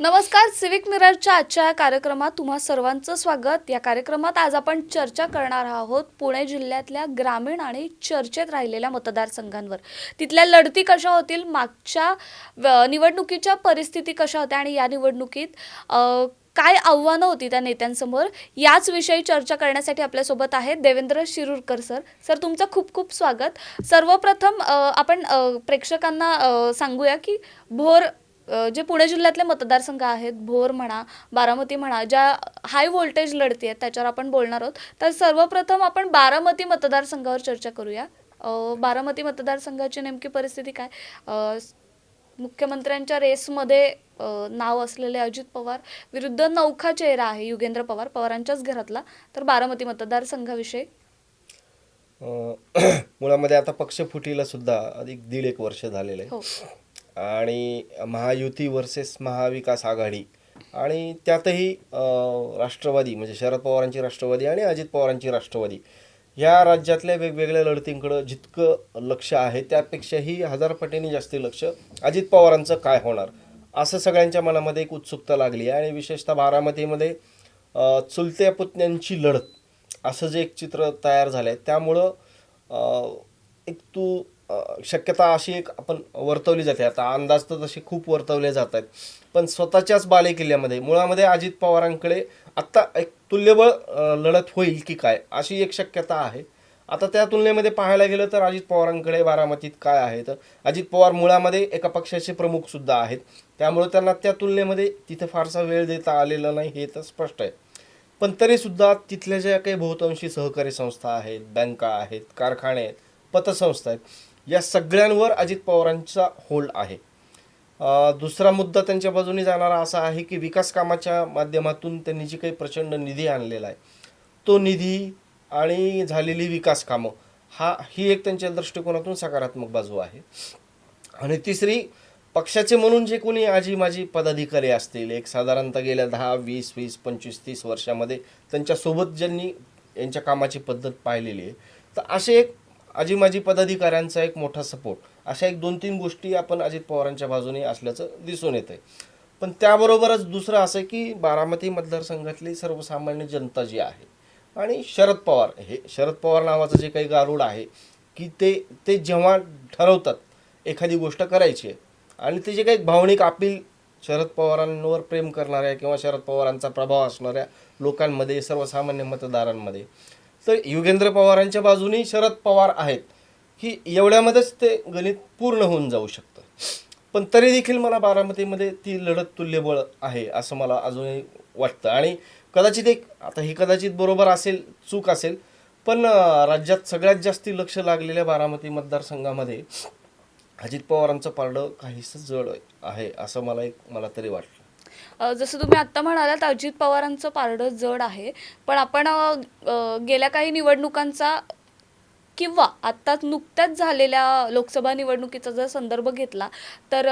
नमस्कार सिविक मिररच्या आजच्या या कार्यक्रमात तुम्हा सर्वांचं स्वागत. या कार्यक्रमात आज आपण चर्चा करणार आहोत पुणे जिल्ह्यातल्या ग्रामीण आणि चर्चेत राहिलेल्या मतदारसंघांवर. तिथल्या लढती कशा होतील मागच्या निवडणुकीच्या परिस्थिती कशा होत्या आणि या निवडणुकीत काय आव्हानं होती त्या नेत्यांसमोर याच विषयी चर्चा करण्यासाठी आपल्यासोबत आहेत देवेंद्र शिरूरकर सर. सर तुमचं खूप खूप स्वागत. सर्वप्रथम आपण प्रेक्षकांना सांगूया की भोर जे पुणे जिल्ह्यातले मतदारसंघ आहेत भोर म्हणा बारामती म्हणा ज्या हाय व्होल्टेज लढती आहेत त्याच्यावर आपण बोलणार आहोत. तर सर्वप्रथम आपण बारामती मतदारसंघावर चर्चा करूया. बारामती मतदारसंघाची नेमकी परिस्थिती काय? मुख्यमंत्र्यांच्या रेसमध्ये नाव असलेले अजित पवार विरुद्ध नौखा चेहरा आहे युगेंद्र पवार पवारांच्याच घरातला. तर बारामती मतदारसंघाविषयी. मुळामध्ये आता पक्षफुटीला सुद्धा अधिक दीड एक वर्ष झालेलं आहे हो. आणि महायुती वर्सेस महाविकास आघाडी. आणि त्यातही राष्ट्रवादी म्हणजे शरद पवारांची राष्ट्रवादी आणि अजित पवारांची राष्ट्रवादी. या राज्यातल्या वेगवेगळ्या लढतींकडं जितकं लक्ष आहे त्यापेक्षाही हजार पटीने जास्ती लक्ष अजित पवारांचं काय होणार? असं सगळ्यांच्या मनामध्ये एक उत्सुकता लागली आहे. आणि विशेषतः बारामतीमध्ये चुलत्या पुतण्यांची लढत असं जे एक चित्र तयार झालं आहे त्यामुळं एक तू शक्यता अशी एक आपण वर्तवली जाते. आता अंदाज तर तसे खूप वर्तवले जात आहेत. पण स्वतःच्याच बालेकिल्ल्यामध्ये मुळामध्ये अजित पवारांकडे आत्ता एक तुल्यबळ लढत होईल की काय अशी एक शक्यता आहे. आता त्या तुलनेमध्ये पाहायला गेलं तर अजित पवारांकडे बारामतीत काय आहे तर अजित पवार मुळामध्ये एका पक्षाचे प्रमुखसुद्धा आहेत. त्यामुळे त्यांना त्या तुलनेमध्ये तिथे फारसा वेळ देता आलेला नाही हे तर स्पष्ट आहे. पण तरीसुद्धा तिथल्या ज्या काही बहुतांशी सहकारी संस्था आहेत बँका आहेत कारखाने आहेत पतसंस्था आहेत या सगळ्यांवर अजित पवारांचा होल्ड आहे. दुसरा मुद्दा त्यांच्या बाजूने जाणारा असा आहे की विकास कामाच्या माध्यमातून त्यांनी जी काही प्रचंड निधी आणलेला आहे तो निधी आणि झालेली विकास कामं हा ही एक त्यांच्या दृष्टिकोनातून सकारात्मक बाजू आहे. आणि तिसरी पक्षाचे म्हणून जे कोणी आजी माझी पदाधिकारी असतील एक साधारणतः गेल्या दहा वीस वीस पंचवीस तीस वर्षामध्ये त्यांच्यासोबत ज्यांनी यांच्या कामाची पद्धत पाहिलेली आहे तर असे एक आजी माजी पदाधिकाऱ्यांचा एक मोठा सपोर्ट अशा एक दोन तीन गोष्टी आपण अजित पवारांच्या बाजूने असल्याचं दिसून येत आहे पण त्याबरोबरच दुसरं असं आहे की बारामती मतदारसंघातली सर्वसामान्य जनता जी आहे आणि शरद पवार हे शरद पवार नावाचं जे काही गारुड आहे की ते ते जेव्हा ठरवतात एखादी गोष्ट करायची आहे आणि ते जे काही भावनिक अपील शरद पवारांवर प्रेम करणाऱ्या किंवा शरद पवारांचा प्रभाव असणाऱ्या लोकांमध्ये सर्वसामान्य मतदारांमध्ये तर युगेंद्र पवारांच्या बाजूने शरद पवार आहेत. की एवढ्यामध्येच ते गणित पूर्ण होऊन जाऊ शकतं. पण तरी देखील मला बारामतीमध्ये ती लढत तुल्यबळ आहे असं मला अजूनही वाटतं. आणि कदाचित एक आता ही कदाचित बरोबर असेल चूक असेल पण राज्यात सगळ्यात जास्ती लक्ष लागलेल्या बारामती मतदारसंघामध्ये अजित पवारांचं पारडं काहीसं जड आहे असं मला एक मला तरी वाटतं. जसं तुम्ही आत्ता म्हणालात अजित पवारांचं पारडं जड आहे. पण आपण गेल्या काही निवडणुकांचा किंवा आत्ताच नुकत्याच झालेल्या लोकसभा निवडणुकीचा जर संदर्भ घेतला तर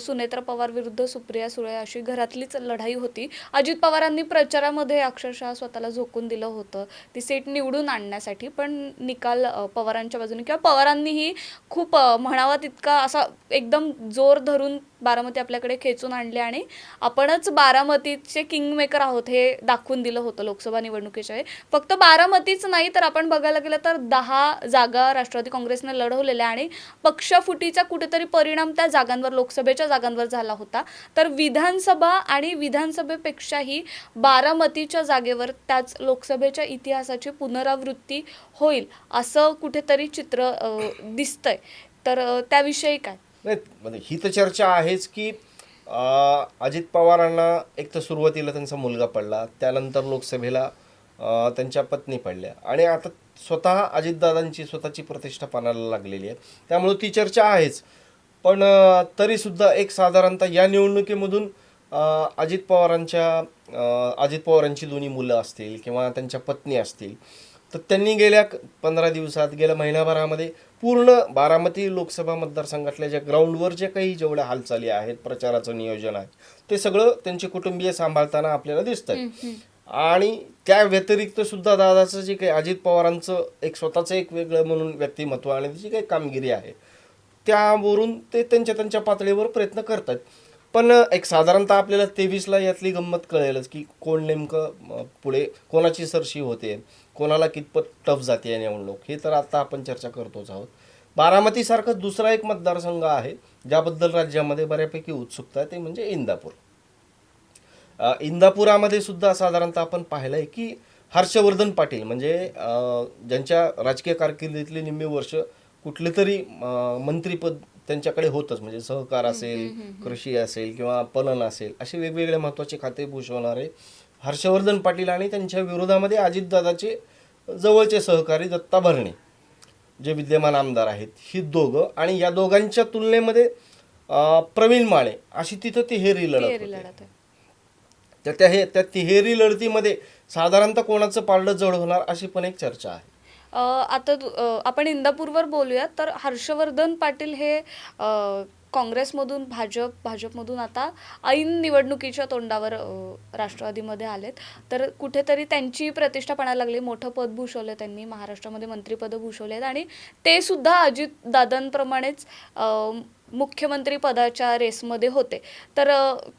सुनेत्रा पवार विरुद्ध सुप्रिया सुळे अशी घरातलीच लढाई होती. अजित पवारांनी प्रचारामध्ये अक्षरशः स्वतःला झोकून दिलं होतं. ती सीट निवडून आणण्यासाठी पण निकाल पवारांच्या बाजूने किंवा पवारांनीही खूप म्हणावा तितका असा एकदम जोर धरून बारामती आपल्याकडे खेचून आणले आणि आपणच बारामतीचे किंगमेकर आहोत हे दाखवून दिलं होतं लोकसभा निवडणुकीच्या फक्त बारामतीच नाही तर आपण बघायला गेलं तर दहा जागा राष्ट्रवादी काँग्रेसने लढवलेल्या आणि पक्षफुटीचा कुठेतरी परिणाम त्या जागांवर लोकसभेच्या जागांवर झाला होता. तर विधानसभा आणि विधानसभेपेक्षाही बारामतीच्या जागेवर त्याच लोकसभेच्या इतिहासाची पुनरावृत्ती होईल असं कुठेतरी चित्र दिसतंय. तर त्याविषयी काय? नाही म्हणजे ही तर चर्चा आहेच की अजित पवारांना एक तर सुरुवातीला त्यांचा मुलगा पडला त्यानंतर लोकसभेला त्यांच्या पत्नी पडल्या. आणि आता स्वतः अजितदादांची स्वतःची प्रतिष्ठा पानाला लागलेली आहे. त्यामुळे ती चर्चा आहेच. पण तरीसुद्धा एक साधारणतः या निवडणुकीमधून अजित पवारांच्या अजित पवारांची दोन्ही मुलं असतील किंवा त्यांच्या पत्नी असतील तर त्यांनी गेल्या पंधरा दिवसात गेल्या महिनाभरामध्ये पूर्ण बारामती लोकसभा मतदारसंघातल्या ज्या ग्राउंडवर जे काही जेवढ्या हालचाली आहेत प्रचाराचं नियोजन आहे ते सगळं त्यांचे कुटुंबीय सांभाळताना आपल्याला दिसतं आणि त्या व्यतिरिक्त सुद्धा दादाचं जे काही अजित पवारांचं एक स्वतःचं एक वेगळं म्हणून व्यक्तिमत्व आणि त्याची काही कामगिरी आहे त्यावरून ते त्यांच्या त्यांच्या पातळीवर प्रयत्न करतात. पण एक साधारणतः आपल्याला तेवीसला यातली गंमत कळेलच की कोण नेमकं पुढे कोणाची सरशी होते कोणाला कितपत टफ जाते आहे निवडणूक हे तर आता आपण चर्चा करतोच आहोत. बारामतीसारखं दुसरा एक मतदारसंघ आहे ज्याबद्दल राज्यामध्ये बऱ्यापैकी उत्सुकता आहे ते म्हणजे इंदापूर. इंदापुरामध्ये सुद्धा साधारणतः आपण पाहिलंय की हर्षवर्धन पाटील म्हणजे ज्यांच्या राजकीय कारकिर्दीतली निम्मी वर्ष कुठले तरी मंत्रीपद त्यांच्याकडे होतच. म्हणजे सहकार असेल कृषी असेल किंवा पणन असेल असे वेगवेगळे महत्त्वाचे खाते भूषवणारे हर्षवर्धन पाटील आणि त्यांच्या विरोधामध्ये अजितदादाचे जवळचे सहकारी दत्ता भरणे जे विद्यमान आमदार आहेत. ही दोघं आणि या दोघांच्या तुलनेमध्ये प्रवीण माने अशी तिथं तिहेरी होती. लढत आहे तर त्या हे त्या तिहेरी लढतीमध्ये साधारणतः कोणाचं पारडं जड होणार अशी पण एक चर्चा आहे. आता आपण इंदापूरवर बोलूया तर हर्षवर्धन पाटील हे काँग्रेसमधून भाजप भाजपमधून आता ऐन निवडणुकीच्या तोंडावर राष्ट्रवादीमध्ये आलेत. तर कुठेतरी त्यांची प्रतिष्ठा पणायला लागली. मोठं पद भूषवलं त्यांनी. महाराष्ट्रामध्ये मंत्रिपदं भूषवलेत आहेत. आणि ते सुद्धा अजित दादांप्रमाणेच मुख्यमंत्री पदाच्या रेसमध्ये होते. तर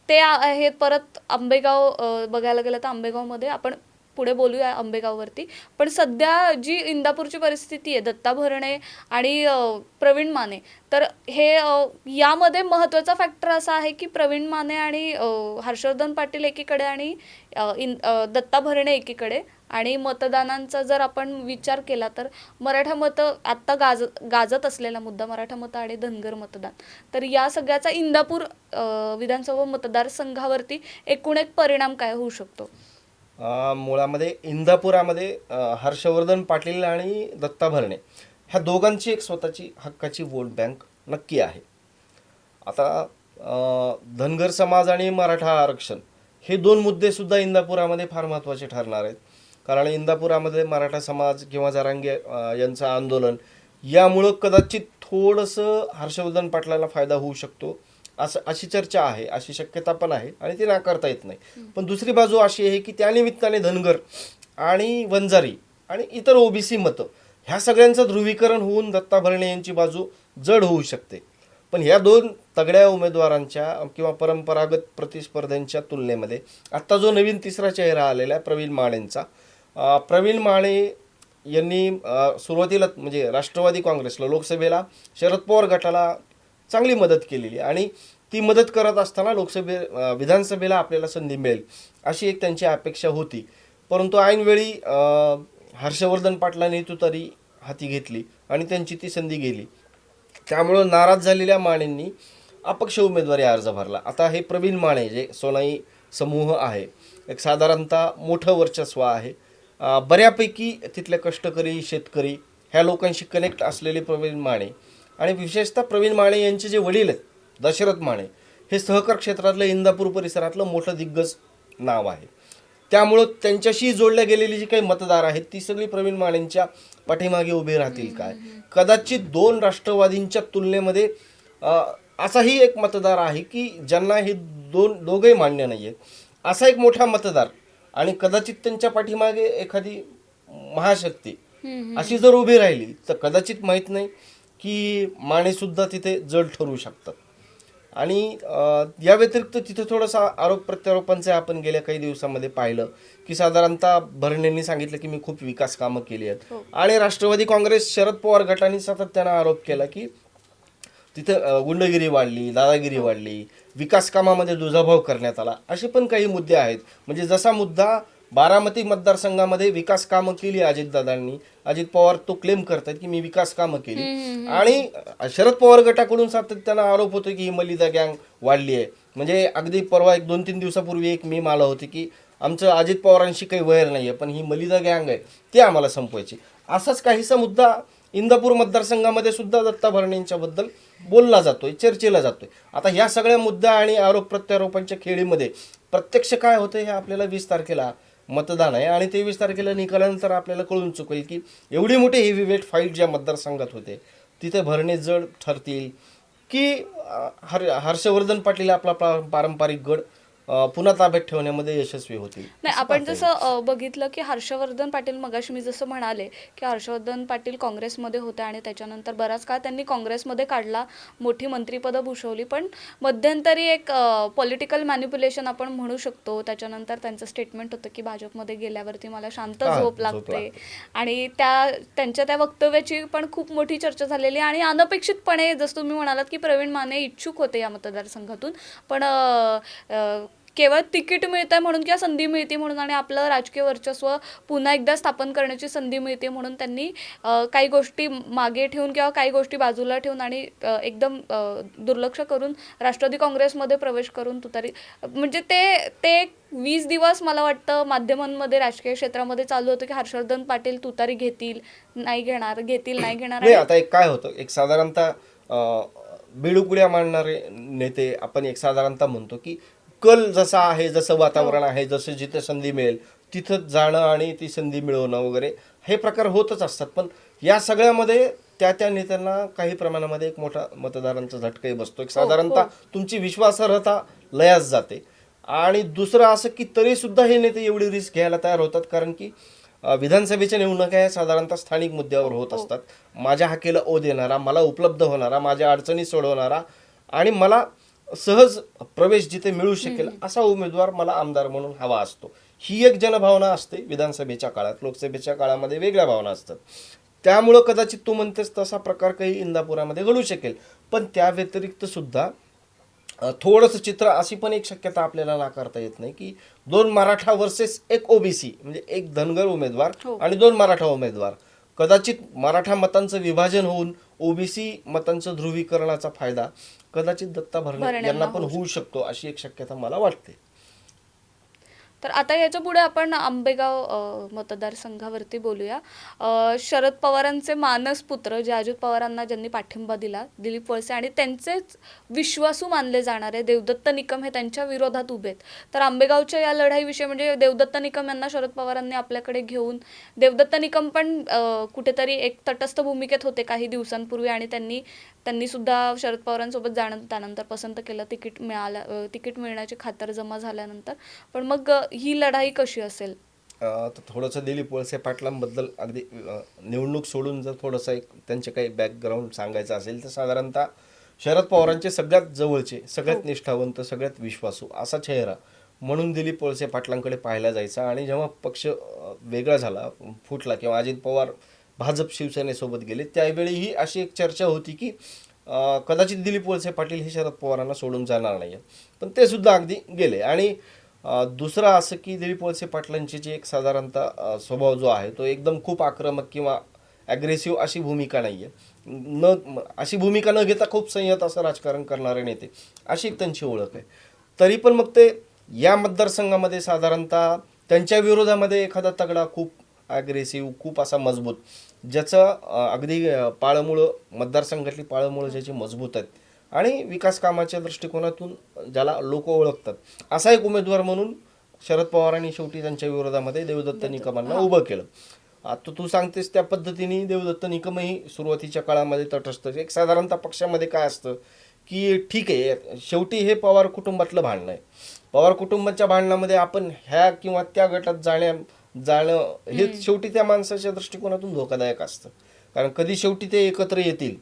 ते आहेत. परत आंबेगाव बघायला गेलं तर आंबेगावमध्ये आपण पुढे बोलूया आंबेगाववरती पण सध्या जी इंदापूरची परिस्थिती आहे दत्ता भरणे आणि प्रवीण माने तर हे यामध्ये महत्त्वाचा फॅक्टर असा आहे की प्रवीण माने आणि हर्षवर्धन पाटील एकीकडे आणि दत्ता भरणे एकीकडे आणि मतदानांचा जर आपण विचार केला तर मराठा मतं आत्ता गाज गाजत असलेला मुद्दा मराठा मतं आणि धनगर मतदान. तर या सगळ्याचा इंदापूर विधानसभा मतदारसंघावरती एकूण एक परिणाम काय होऊ शकतो? मुळामध्ये इंदापुरामध्ये हर्षवर्धन पाटील आणि दत्ता भरणे ह्या दोघांची एक स्वतःची हक्काची वोट बँक नक्की आहे. आता धनगर समाज आणि मराठा आरक्षण हे दोन मुद्देसुद्धा इंदापुरामध्ये फार महत्त्वाचे ठरणार आहेत. कारण इंदापुरामध्ये मराठा समाज किंवा जारांगे यांचं आंदोलन यामुळं कदाचित थोडंसं हर्षवर्धन पाटलाला फायदा होऊ शकतो. असं अशी चर्चा आहे अशी शक्यता पण आहे आणि ती नाकारता येत नाही. पण दुसरी बाजू अशी आहे की त्या निमित्ताने धनगर आणि वंजारी आणि इतर ओबीसी मतं ह्या सगळ्यांचं ध्रुवीकरण होऊन दत्ता भरणे यांची बाजू जड होऊ शकते. पण ह्या दोन तगड्या उमेदवारांच्या किंवा परंपरागत प्रतिस्पर्ध्यांच्या तुलनेमध्ये आत्ता जो नवीन तिसरा चेहरा आलेला आहे प्रवीण माळेंचा प्रवीण माळे यांनी सुरुवातीला म्हणजे राष्ट्रवादी काँग्रेसला लोकसभेला शरद पवार गटाला चांगली मदत केलेली आणि ती मदत करत असताना लोकसभे विधानसभेला आपल्याला संधी मिळेल अशी एक त्यांची अपेक्षा होती. परंतु ऐनवेळी हर्षवर्धन पाटलांनी तुतारी हाती घेतली आणि त्यांची ती संधी गेली. त्यामुळं नाराज झालेल्या मानेंनी अपक्ष उमेदवारी अर्ज भरला. आता हे प्रवीण माने जे सोनाई समूह आहे एक साधारणतः मोठं वर्चस्व आहे. बऱ्यापैकी तिथले कष्टकरी शेतकरी ह्या लोकांशी कनेक्ट असलेले प्रवीण माने आणि विशेषतः प्रवीण माने यांचे जे वडील आहेत दशरथ माने हे सहकार क्षेत्रातलं इंदापूर परिसरातलं मोठं दिग्गज नाव आहे. त्यामुळं त्यांच्याशी जोडल्या गेलेली जी काही मतदार आहेत ती सगळी प्रवीण मानेंच्या पाठीमागे उभे राहतील काय? कदाचित दोन राष्ट्रवादींच्या तुलनेमध्ये असाही एक मतदार आहे की ज्यांना हे दोन दोघंही मान्य नाही आहेत असा एक मोठा मतदार आणि कदाचित त्यांच्या पाठीमागे एखादी महाशक्ती अशी जर उभी राहिली तर कदाचित माहीत नाही. की माने सुद्धा तिथे जड ठरू शकतात. आणि या व्यतिरिक्त तिथे थोडासा आरोप प्रत्यारोपांचे आपण गेल्या काही दिवसामध्ये पाहिलं की साधारणतः भरणेंनी सांगितलं की मी खूप विकास कामं केली आहेत. आणि राष्ट्रवादी काँग्रेस शरद पवार गटाने सातत्यानं आरोप केला की तिथे गुंडगिरी वाढली दादागिरी वाढली विकास कामामध्ये दुजाभाव करण्यात आला असे पण काही मुद्दे आहेत. म्हणजे जसा मुद्दा बारामती मतदारसंघामध्ये विकास कामं केली अजितदादांनी अजित पवार तो क्लेम करतात की मी विकास कामं केली. आणि शरद पवार गटाकडून सातत्यानं आरोप होतो की ही मलिदा गँग वाढली आहे. म्हणजे अगदी परवा एक दोन तीन दिवसापूर्वी एक मी आला होती की आमचं अजित पवारांशी काही वैर नाही आहे पण ही मलिदा गँग आहे ती आम्हाला संपवायची. असाच काहीसा मुद्दा इंदापूर मतदारसंघामध्ये सुद्धा दत्ता भरणेंच्याबद्दल बोलला जातोय चर्चेला जातोय. आता ह्या सगळ्या मुद्दा आणि आरोप प्रत्यारोपांच्या खेळीमध्ये प्रत्यक्ष काय होतं हे आपल्याला वीस तारखेला मतदान आहे. आणि तेवीस तारखेला निकालानंतर आपल्याला कळून चुकेल की एवढी मोठी हेवी वेट फाईट ज्या मतदारसंघात होते तिथे भरणे जड ठरतील की हर हर्षवर्धन पाटील आपला पारंपरिक गड पुन्हा ताब्यात ठेवण्यामध्ये यशस्वी होतील. नाही आपण जसं बघितलं की हर्षवर्धन पाटील मगाशी मी जसं म्हणाले की हर्षवर्धन पाटील काँग्रेसमध्ये होते आणि त्याच्यानंतर बराच काळ त्यांनी काँग्रेसमध्ये काढला मोठी मंत्रिपदं भूषवली. पण मध्यंतरी एक पॉलिटिकल मॅनिप्युलेशन आपण म्हणू शकतो. त्याच्यानंतर त्यांचं स्टेटमेंट होतं की भाजपमध्ये गेल्यावरती मला शांत झोप लागते. आणि त्या त्यांच्या त्या वक्तव्याची पण खूप मोठी चर्चा झालेली आणि अनपेक्षितपणे जसं तुम्ही म्हणालात की प्रवीण माने इच्छुक होते या मतदारसंघातून. पण केवळ तिकीट मिळतंय म्हणून किंवा संधी मिळते म्हणून आणि आपलं राजकीय वर्चस्व पुन्हा एकदा स्थापन करण्याची संधी मिळते म्हणून त्यांनी काही गोष्टी मागे ठेवून किंवा काही गोष्टी बाजूला ठेवून आणि एकदम दुर्लक्ष करून राष्ट्रवादी काँग्रेसमध्ये प्रवेश करून तुतारी म्हणजे ते ते वीस दिवस मला वाटतं माध्यमांमध्ये राजकीय क्षेत्रामध्ये चालू होतं की हर्षवर्धन पाटील तुतारी घेतील नाही घेणार घेतील नाही घेणार आता एक काय होतं? एक साधारणतः अं, बिडुकुड्या मांडणारे नेते आपण एक साधारणतः म्हणतो की कल जसा आहे जसं वातावरण आहे जसं जिथे संधी मिळेल तिथं जाणं आणि ती संधी मिळवणं वगैरे हे प्रकार होतच असतात. पण या सगळ्यामध्ये त्या त्या नेत्यांना काही प्रमाणामध्ये एक मोठा मतदारांचा झटकाही बसतो. एक साधारणतः तुमची विश्वासार्हता लयास जाते. आणि दुसरं असं की तरी सुद्धा हे नेते एवढी रिस्क घ्यायला तयार होतात कारण की विधानसभेच्या निवडणुका ह्या साधारणतः स्थानिक मुद्द्यावर होत असतात. माझ्या हाकेला ओ देणारा मला उपलब्ध होणारा माझ्या अडचणी सोडवणारा आणि मला सहज प्रवेश जिथे मिळू शकेल असा उमेदवार मला आमदार म्हणून हवा असतो. ही एक जनभावना असते विधानसभेच्या काळात. लोकसभेच्या काळामध्ये वेगळ्या भावना असतात. त्यामुळं कदाचित तू म्हणतेस तसा प्रकार काही इंदापुरामध्ये घडू शकेल. पण त्या व्यतिरिक्त सुद्धा थोडंसं चित्र अशी पण एक शक्यता आपल्याला नाकारता येत नाही की दोन मराठा वर्सेस एक ओबीसी म्हणजे एक धनगर उमेदवार हो. आणि दोन मराठा उमेदवार. कदाचित मराठा मतांचं विभाजन होऊन ओबीसी मतांचं ध्रुवीकरणाचा फायदा कदाचित दत्ता भरणे यांना पण होऊ शकतो अशी एक शक्यता मला वाटते. तर आता याच्यापुढे आपण आंबेगाव मतदारसंघावरती बोलूया. शरद पवारांचे मानस पुत्र जे अजित पवारांना ज्यांनी पाठिंबा दिला दिलीप वळसे आणि त्यांचेच विश्वासू मानले जाणारे देवदत्त निकम हे त्यांच्या विरोधात उभे आहेत. तर आंबेगावच्या या लढाईविषयी म्हणजे देवदत्त निकम यांना शरद पवारांनी आपल्याकडे घेऊन देवदत्त निकम पण कुठेतरी एक तटस्थ भूमिकेत होते काही दिवसांपूर्वी आणि त्यांनी त्यांनी सुद्धा शरद पवारांसोबत जाणं त्यानंतर पसंत केलं तिकीट मिळालं तिकीट मिळण्याची खातर जमा झाल्यानंतर. पण मग ही लढाई कशी असेल? थोडंसं दिलीप वळसे पाटलांबद्दल अगदी निवडणूक सोडून जर थोडंसं एक त्यांचे काही बॅकग्राऊंड सांगायचं असेल तर साधारणतः शरद पवारांचे सगळ्यात जवळचे सगळ्यात निष्ठावंत सगळ्यात विश्वासू असा चेहरा म्हणून दिलीप वळसे पाटलांकडे पाहायला जायचा. आणि जेव्हा पक्ष वेगळा झाला फुटला किंवा अजित पवार भाजप शिवसेनेसोबत गेले. त्यावेळीही अशी एक चर्चा होती की कदाचित दिलीप वळसे पाटील हे शरद पवारांना सोडून जाणार नाही पण ते सुद्धा अगदी गेले. आणि दुसरं असं की दिलीप वळसे पाटलांची जी एक साधारणतः स्वभाव जो आहे तो एकदम खूप आक्रमक किंवा ॲग्रेसिव्ह अशी भूमिका नाही आहे न अशी भूमिका न घेता खूप संयत असं राजकारण करणारे नेते अशी एक त्यांची ओळख आहे. तरी पण मग ते या मतदारसंघामध्ये साधारणतः त्यांच्या विरोधामध्ये एखादा तगडा खूप ॲग्रेसिव्ह खूप असा मजबूत ज्याचं अगदी पाळमुळं मतदारसंघातली पाळमुळं ज्याची मजबूत आहेत. आणि विकास कामाच्या दृष्टिकोनातून ज्याला लोक ओळखतात. असा एक उमेदवार म्हणून शरद पवारांनी शेवटी त्यांच्या विरोधामध्ये देवदत्त निकमांना उभं केलं. आता तू सांगतेस त्या पद्धतीने देवदत्त निकमही सुरुवातीच्या काळामध्ये तटस्थ एक साधारणतः पक्षामध्ये काय असतं की ठीक आहे शेवटी हे पवार कुटुंबातलं भांडणं आहे. पवार कुटुंबाच्या भांडणामध्ये आपण ह्या किंवा त्या गटात जाण्या जाणं हे शेवटी त्या माणसाच्या दृष्टिकोनातून धोकादायक असतं. कारण कधी शेवटी ते एकत्र येतील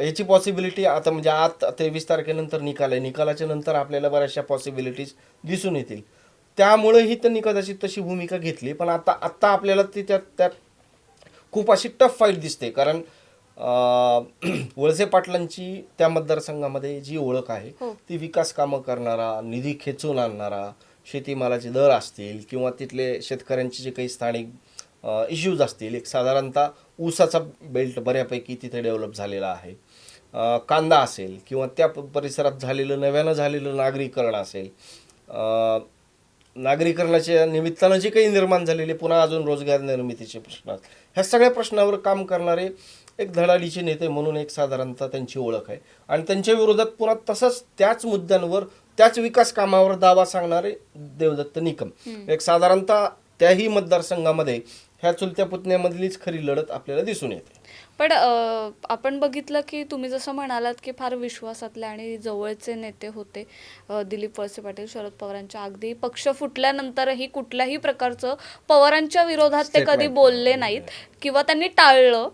याची पॉसिबिलिटी आता म्हणजे आत तेवीस तारखेनंतर निकाल आहे. निकालाच्या नंतर आपल्याला बऱ्याचशा पॉसिबिलिटीज दिसून येतील. त्यामुळेही त्यांनी कदाचित तशी भूमिका घेतली. पण आता आत्ता आपल्याला ती त्यात त्यात खूप अशी टफ फाईट दिसते. कारण वळसे पाटलांची त्या मतदारसंघामध्ये जी ओळख आहे हो. ती विकास कामं करणारा निधी खेचून आणणारा शेतीमालाचे दर असतील किंवा तिथले शेतकऱ्यांचे जे काही स्थानिक इश्यूज असतील एक साधारणतः ऊसाचा बेल्ट बऱ्यापैकी तिथे डेव्हलप झालेला आहे. कांदा असेल किंवा त्या परिसरात झालेलं नव्यानं झालेलं नागरीकरण असेल नागरीकरणाच्या निमित्तानं जे काही निर्माण झालेले पुन्हा अजून रोजगार निर्मितीचे प्रश्न ह्या सगळ्या प्रश्नावर काम करणारे एक धडाडीचे नेते म्हणून एक साधारणतः त्यांची ओळख आहे. आणि त्यांच्या विरोधात पुन्हा तसंच त्याच मुद्द्यांवर त्याच विकास कामावर दावा सांगणारे देवदत्त निकम. एक साधारणतः त्याही मतदारसंघामध्ये ह्या चुलत्या पुतण्यामधलीच खरी लढत आपल्याला दिसून येते. पण आपण बघितलं की तुम्ही जसं म्हणालात की फार विश्वासातले आणि जवळचे नेते होते दिलीप वळसे पाटील शरद पवारांच्या. अगदी पक्ष फुटल्यानंतरही कुठल्याही प्रकारचं पवारांच्या विरोधात ते कधी. बोलले नाहीत किंवा त्यांनी टाळलं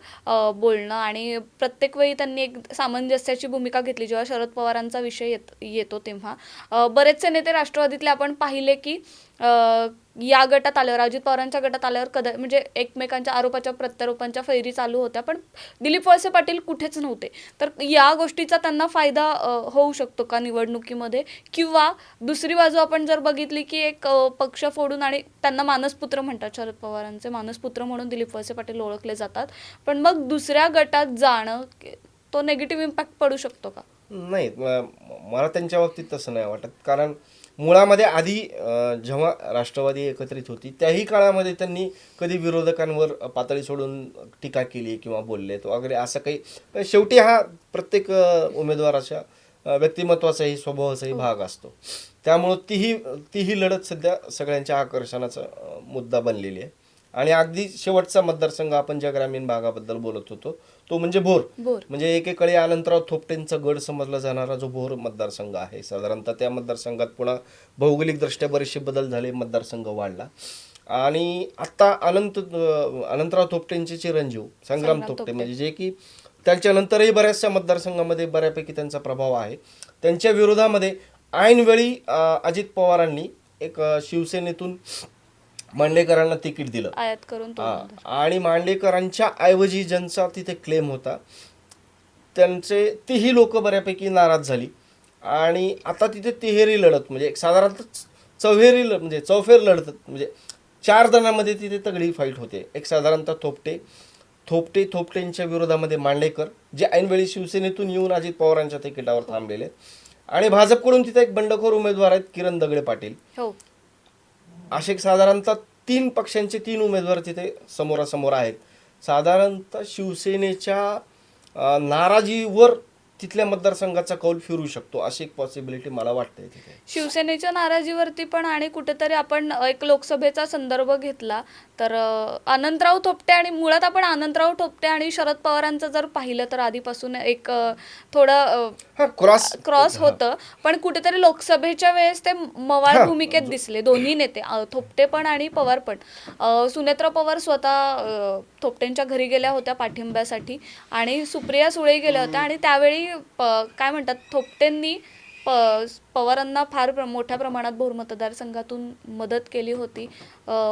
बोलणं. आणि प्रत्येक वेळी त्यांनी एक सामंजस्याची भूमिका घेतली. जेव्हा शरद पवारांचा विषय येत येतो तेव्हा. बरेचसे नेते राष्ट्रवादीतले आपण पाहिले की या गटात आल्यावर अजित पवारांच्या गटात आल्यावर कदा म्हणजे एकमेकांच्या आरोपाच्या प्रत्यारोपांच्या फैरी चालू होत्या पण दिलीप वळसे पाटील कुठेच नव्हते. तर या गोष्टीचा त्यांना फायदा होऊ शकतो का निवडणुकीमध्ये? किंवा दुसरी बाजू आपण जर बघितली की एक पक्ष फोडून आणि त्यांना मानसपुत्र म्हणतात शरद पवारांचे मानसपुत्र म्हणून दिलीप वळसे पाटील ओळखले जातात. पण मग दुसऱ्या गटात जाणं तो नेगेटिव्ह इम्पॅक्ट पडू शकतो का? नाही मला त्यांच्या बाबतीत तसं नाही वाटत. कारण मुळामध्ये आधी जेव्हा राष्ट्रवादी एकत्रित होती त्याही काळामध्ये त्यांनी कधी विरोधकांवर पातळी सोडून टीका केली किंवा बोलले तो वगैरे असं काही शेवटी हा प्रत्येक उमेदवाराच्या व्यक्तिमत्वाचाही स्वभावाचाही भाग असतो. त्यामुळं तीही तीही लढत सध्या सगळ्यांच्या आकर्षणाचा मुद्दा बनलेली आहे. आणि अगदी शेवटचा मतदारसंघ आपण ज्या ग्रामीण भागाबद्दल बोलत होतो तो म्हणजे भोर. बोर म्हणजे एकेकाळी अनंतराव थोपटेंचा गड समजला जाणारा जो भोर मतदारसंघ आहे. साधारणतः त्या मतदारसंघात पुन्हा भौगोलिकदृष्ट्या बरेचसे बदल झाले मतदारसंघ वाढला. आणि आता अनंत अनंतराव थोपटेंचे चिरंजीव संग्राम थोपटे. म्हणजे जे की त्यांच्यानंतरही बऱ्याचशा मतदारसंघामध्ये बऱ्यापैकी त्यांचा प्रभाव आहे. त्यांच्या विरोधामध्ये ऐनवेळी अजित पवारांनी एक शिवसेनेतून मांडेकरांना तिकीट दिलं आयात करून तो हा. आमदार. आणि मांडेकरांच्या ऐवजी ज्यांचा तिथे क्लेम होता त्यांचे तीही लोक बऱ्यापैकी नाराज झाली आणि आता तिथे तिहेरी लढत म्हणजे एक साधारणतः चौहेरी ल- म्हणजे चौफेर लढत म्हणजे चार जणांमध्ये तिथे तगडी फाईट होते एक साधारणतः थोपटे थोपटे थोपटेंच्या विरोधामध्ये मांडेकर जे ऐनवेळी शिवसेनेतून येऊन अजित पवारांच्या तिकिटावर थांबलेले आहेत. आणि भाजपकडून तिथे एक बंडखोर उमेदवार आहेत किरण दगडे पाटील हो असे साधारणतः तीन पक्षांचे तीन उमेदवार तिथे समोरासमोर आहेत. साधारणतः शिवसेनेच्या नाराजीवर तिथल्या मतदारसंघाचा कौल फिरू शकतो अशी एक पॉसिबिलिटी मला वाटते शिवसेनेच्या नाराजीवरती पण आणि कुठेतरी आपण एक लोकसभेचा संदर्भ घेतला तर अनंतराव थोपटे आणि मुळात आपण अनंतराव थोपटे आणि शरद पवारांचं जर पाहिलं तर आधीपासून एक थोडं क्रॉस क्रॉस होतं पण कुठेतरी लोकसभेच्या वेळेस ते मवाळ. भूमिकेत दिसले. दोन्ही नेते थोपटे पण आणि पवार पण. सुनेत्रा पवार स्वतः थोपटेंच्या घरी गेल्या होत्या पाठिंब्यासाठी आणि सुप्रिया सुळे गेल्या होत्या आणि त्यावेळी काय म्हणतात थोपटेंनी प पवारांना फार प्र- मोठ्या प्रमाणात भोर मतदारसंघातून मदत केली होती.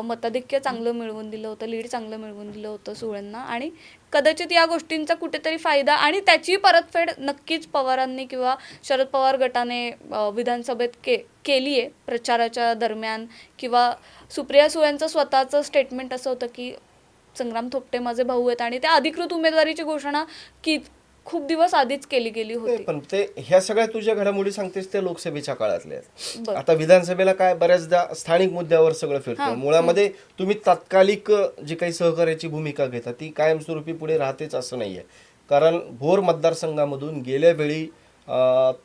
मताधिक्य चांगलं मिळवून दिलं होतं लीड चांगलं मिळवून दिलं होतं सुळेंना आणि कदाचित या गोष्टींचा कुठेतरी फायदा आणि त्याची परतफेड नक्कीच पवारांनी किंवा शरद पवार गटाने विधानसभेत के केली आहे प्रचाराच्या दरम्यान. किंवा सुप्रिया सुळेंचं स्वतःचं स्टेटमेंट असं होतं की संग्राम थोपटे माझे भाऊ आहेत. आणि त्या अधिकृत उमेदवारीची घोषणा की खूप दिवस आधीच केली गेली होती पण ते ह्या सगळ्या तुझ्या घडामोडी सांगतेस ते लोकसभेच्या काळातल्या आहेत बरं. आता विधानसभेला काय बऱ्याचदा स्थानिक मुद्द्यावर सगळं फिरतं मुळामध्ये तुम्ही तात्कालिक जी काही सहकार्याची भूमिका घेता ती कायमस्वरूपी पुढे राहतेच असं नाहीये कारण भोर मतदारसंघामधून गेल्या वेळी अ,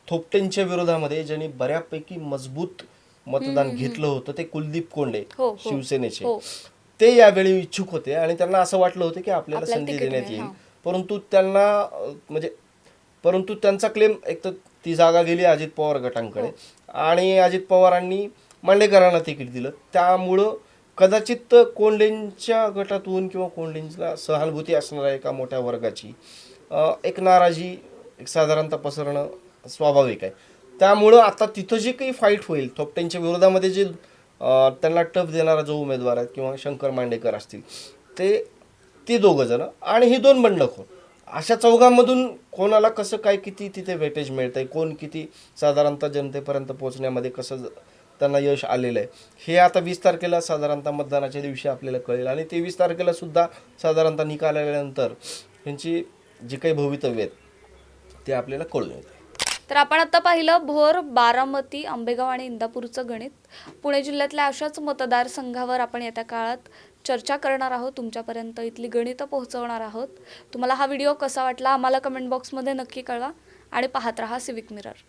थोपटेंच्या विरोधामध्ये ज्यांनी बऱ्यापैकी मजबूत मतदान घेतलं होतं ते कुलदीप कोंडे हो, हो. शिवसेनेचे हो. ते यावेळी इच्छुक होते आणि त्यांना असं वाटलं होतं की आपल्याला आपल्याला संधी तिकीट देण्यात मिळेल, येईल हा. परंतु त्यांना म्हणजे परंतु त्यांचा क्लेम एक तर ती जागा गेली अजित पवार गटांकडे. हो. आणि अजित पवारांनी मांडेकरांना तिकीट दिलं. त्यामुळं कदाचित कोंडेंच्या गटातून किंवा कोंडेंच्या सहानुभूती असणाऱ्या एका मोठ्या वर्गाची? एक नाराजी एक साधारणतः पसरणं स्वाभाविक आहे. त्यामुळं आता तिथं जे काही फाईट होईल थोपटेंच्या विरोधामध्ये जे त्यांना टफ देणारा जो उमेदवार आहे किंवा शंकर मांडेकर असतील ते ते दोघं जण आणि ही दोन बंडखोर अशा चौघांमधून कोणाला कसं काय किती तिथे वेटेज मिळतंय कोण किती साधारणतः जनतेपर्यंत पोहोचण्यामध्ये कसं त्यांना यश आलेलं आहे हे आता वीस तारखेला साधारणतः मतदानाच्या दिवशी आपल्याला कळेल. आणि तेवीस तारखेला सुद्धा साधारणतः निकाल आल्यानंतर यांची जी काही भवितव्य आहेत ते आपल्याला कळून येते तर आपण आता पाहिलं भोर बारामती आंबेगाव आणि इंदापूरचं गणित. पुणे जिल्ह्यातल्या अशाच मतदारसंघावर आपण येत्या काळात चर्चा करणार आहोत तुमच्यापर्यंत इथली गणितं पोहोचवणार आहोत. तुम्हाला हा व्हिडिओ कसा वाटला आम्हाला कमेंट बॉक्समध्ये नक्की कळवा आणि पाहत रहा सिविक मिरर